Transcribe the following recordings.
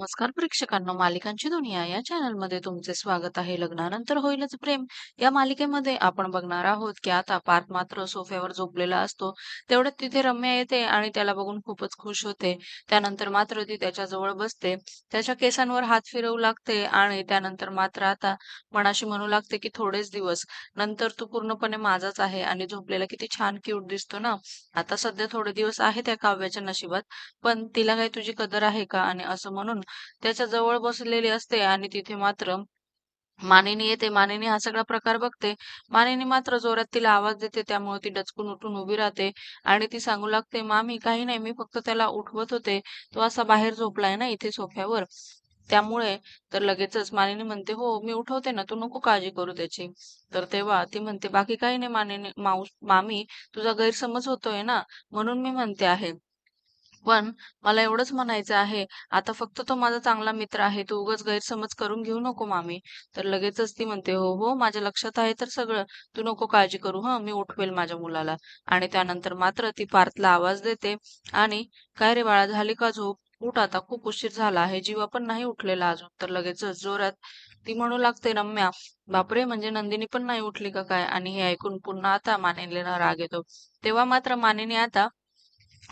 नमस्कार प्रेक्षकांना मालिकांची दुनिया या चॅनलमध्ये तुमचे स्वागत आहे. लग्नानंतर होईलच प्रेम. या मालिकेमध्ये आपण बघणार आहोत की आता पार्थ मात्र सोफ्यावर झोपलेला असतो. तेवढ्यात तिथे रम्या येते आणि त्याला बघून खूपच खुश होते. त्यानंतर मात्र ती त्याच्याजवळ बसते. त्याच्या केसांवर हात फिरवू लागते आणि त्यानंतर मात्र आता मनाशी म्हणू लागते की थोडेच दिवस. नंतर तू पूर्णपणे माझाच आहे आणि झोपलेला किती छान क्यूट दिसतो ना. आता सध्या थोडे दिवस आहे त्या काव्याच्या नशिबात. पण तिला काही तुझी कदर आहे का? आणि असं म्हणून त्याच्याजवळ बसलेली असते आणि तिथे मात्र मानिनी येते. मानिनी हा सगळा प्रकार बघते. मानिनी मात्र जोरात तिला आवाज देते. त्यामुळे ती डचकून उठून उभी राहते आणि ती सांगू लागते मामी काही नाही. मी फक्त त्याला उठवत होते. तो असा बाहेर झोपलाय ना इथे सोफ्यावर. त्यामुळे तर लगेचच मानिनी म्हणते हो मी उठवते ना. तू नको काळजी करू त्याची. तर तेव्हा ती म्हणते बाकी काही नाही मानिनी. माऊस मामी तुझा गैरसमज होतोय ना. म्हणून मी म्हणते आहे. पण मला एवढंच म्हणायचं आहे आता फक्त तो माझा चांगला मित्र आहे तू उगाच गैरसमज करून घेऊ नको मामी. तर लगेचच ती म्हणते हो हो माझ्या लक्षात आहे तर सगळं तू नको काळजी करू हं मी उठवेल माझ्या मुलाला. आणि त्यानंतर मात्र ती पार्थला आवाज देते आणि काय रे बाळा झाली का झोप? उठ आता खूप उशीर झाला आहे जीवा पण नाही उठलेला अजून. तर लगेचच जोरात ती म्हणू लागते रम्या बापरे म्हणजे नंदिनी पण नाही उठली का काय? आणि हे ऐकून पुन्हा आता मानिनीला राग येतो. तेव्हा मात्र मानिनी आता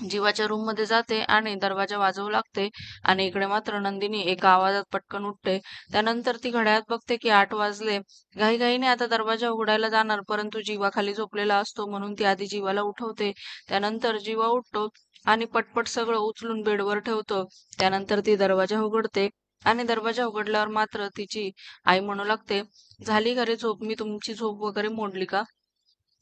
जीवाच्या रूममध्ये जाते आणि दरवाजा वाजवू लागते आणि इकडे मात्र नंदिनी एका आवाजात पटकन उठते. त्यानंतर ती घड्याळात बघते की आठ वाजले. घाईघाईने आता दरवाजा उघडायला जाणार परंतु जीवा खाली झोपलेला असतो म्हणून ती आधी जीवाला उठवते. त्यानंतर जीवा उठतो आणि पटपट सगळं उचलून बेडवर ठेवतो. त्यानंतर ती दरवाजा उघडते आणि दरवाजा उघडल्यावर मात्र तिची आई म्हणू लागते झाली घरी झोप मी तुमची झोप वगैरे मोडली का?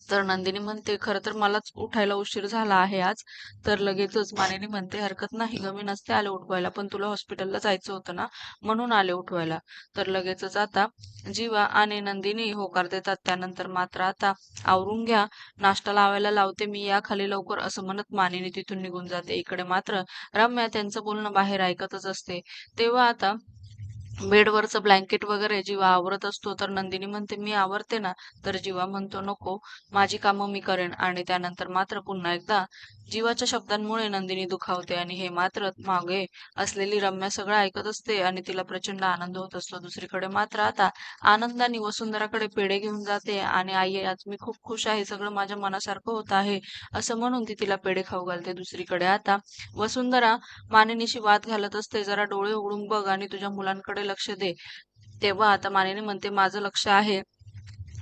तर नंदिनी म्हणते खरं तर मलाच उठायला उशीर झाला आहे आज. तर लगेचच मानिनी म्हणते हरकत नाही ग मी नसते आले उठवायला पण तुला हॉस्पिटलला जायचं होतं ना म्हणून आले उठवायला. तर लगेचच आता जीवा आणि नंदिनी होकार देतात. त्यानंतर मात्र आता आवरून घ्या नाश्ता लावायला लावते मी या खाली लवकर असं म्हणत मानिनी तिथून निघून जाते. इकडे मात्र रम्या त्यांचं बोलणं बाहेर ऐकतच असते. तेव्हा आता बेडवरचं ब्लँकेट वगैरे जीवा आवरत असतो तर नंदिनी म्हणते मी आवरते ना. तर जीवा म्हणतो नको माझी कामं मी करेन. आणि त्यानंतर मात्र पुन्हा एकदा जीवाच्या शब्दांमुळे नंदिनी दुखावते आणि हे मात्र मागे असलेली रम्या सगळं ऐकत असते आणि तिला प्रचंड आनंद होत असतो. दुसरीकडे मात्र आता आनंदाने वसुंधराकडे पेढे घेऊन जाते आणि आई आज मी खूप खुश आहे सगळं माझ्या मनासारखं होत आहे. असं म्हणून ती तिला पेढे खाऊ घालते. दुसरीकडे आता वसुंधरा मानिनीशी वाद घालत असते. जरा डोळे उघडून बघ आणि तुझ्या मुलांकडे लक्ष दे. तेव्हा आता मानेने म्हणते माझं लक्ष आहे.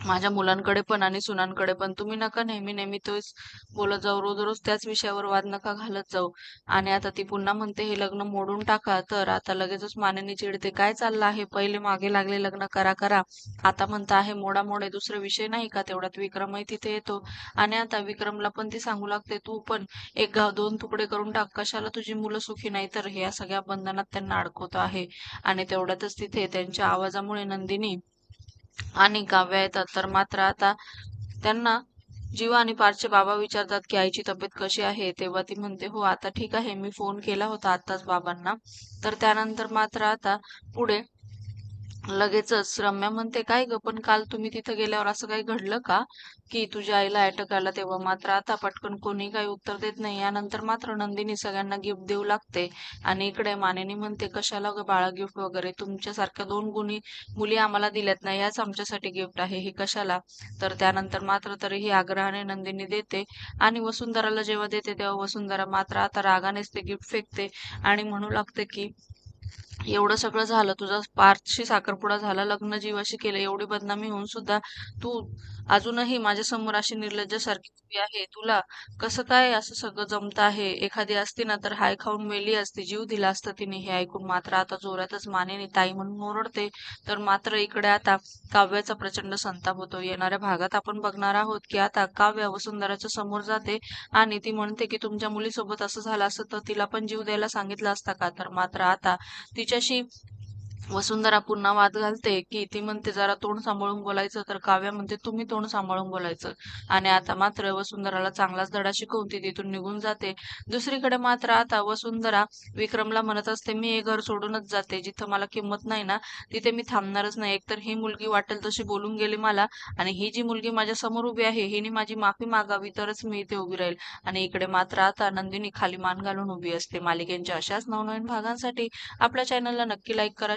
माझ्या मुलांकडे पण आणि सुनांकडे पण. तुम्ही नका नेहमी नेहमी तोच बोलत जाऊ. रोज रोज त्याच विषयावर वाद नका घालत जाऊ. आणि आता ती पुन्हा म्हणते हे लग्न मोडून टाका. तर आता लगेचच मानेनी चिडते काय चाललं आहे? पहिले मागे लागले लग्न करा करा. आता म्हणता आहे मोडा मोडे दुसरे विषय नाही का तेवढ्यात? विक्रमही तिथे येतो. आणि आता विक्रमला पण ती सांगू लागते तू पण एक गाव दोन तुकडे करून टाक. कशाला तुझी मुलं सुखी नाही? तर ह्या सगळ्या बंधनात त्यांना अडकवतो आहे. आणि तेवढ्यातच तिथे त्यांच्या आवाजामुळे नंदिनी आणि काव्या येतात. तर मात्र आता त्यांना जीवा आणि पारचे बाबा विचारतात की आईची तब्येत कशी आहे? तेव्हा ती म्हणते हो आता ठीक आहे. मी फोन केला होता आताच बाबांना. तर त्यानंतर मात्र आता पुढे लगेचच रम्या म्हणते काय ग पण काल तुम्ही तिथं गेल्यावर असं काही घडलं का? की तुझ्या आईला अटक आला तेव्हा? मात्र आता पटकन कोणी काही उत्तर देत नाही. यानंतर मात्र नंदिनी सगळ्यांना गिफ्ट देऊ लागते. आणि इकडे मानेनी म्हणते कशाला ग बाळा गिफ्ट वगैरे? तुमच्यासारख्या दोन गुणी मुली आम्हाला दिल्यात नाही याच आमच्यासाठी गिफ्ट आहे. हे कशाला? तर त्यानंतर मात्र तरीही आग्रहाने नंदिनी देते. आणि वसुंधराला जेव्हा देते तेव्हा वसुंधरा मात्र आता रागानेच ते गिफ्ट फेकते. आणि म्हणू लागते की एवढं सगळं झालं तुझा पार्थशी साखरपुडा झाला लग्न जीवाशी केलं एवढी बदनामी होऊन सुद्धा तू अजूनही माझ्यासमोर अशी निर्लज्जासारखी उभी आहे. तुला कसं काय असं सगळं जमत आहे? एखादी असती ना तर हाय खाऊन मेली असती जीव दिला असता तिने हे ऐकून. मात्र आता जोरातच मानेने ताई म्हणून ओरडते. तर मात्र इकडे आता काव्याचा प्रचंड संताप होतो. येणाऱ्या भागात आपण बघणार आहोत की आता काव्य वसुंधराच्या समोर जाते आणि ती म्हणते की तुमच्या मुलीसोबत असं झालं असतं तर तिला पण जीव द्यायला सांगितलं असता का? तर मात्र आता तिच्याशी वसुंधरा पुन्हा वाद घालते की ती म्हणते जरा तोंड सांभाळून बोलायचं तर काव्या म्हणते तुम्ही तोंड सांभाळून बोलायचं. आणि आता मात्र वसुंधराला चांगलाच धडा शिकवून ती तिथून निघून जाते. दुसरीकडे मात्र आता वसुंधरा विक्रमला म्हणत असते मी हे घर सोडूनच जाते जिथं मला किंमत नाही ना तिथे मी थांबणारच नाही. एकतर ही मुलगी वाटेल तशी बोलून गेली मला आणि ही जी मुलगी माझ्यासमोर उभी आहे हिने माझी माफी मागावी तरच मी इथे उभी राहील. आणि इकडे मात्र आता नंदिनी खाली मान घालून उभी असते. मालिकेंच्या अशाच नवनवीन भागांसाठी आपल्या चॅनलला नक्की लाईक करा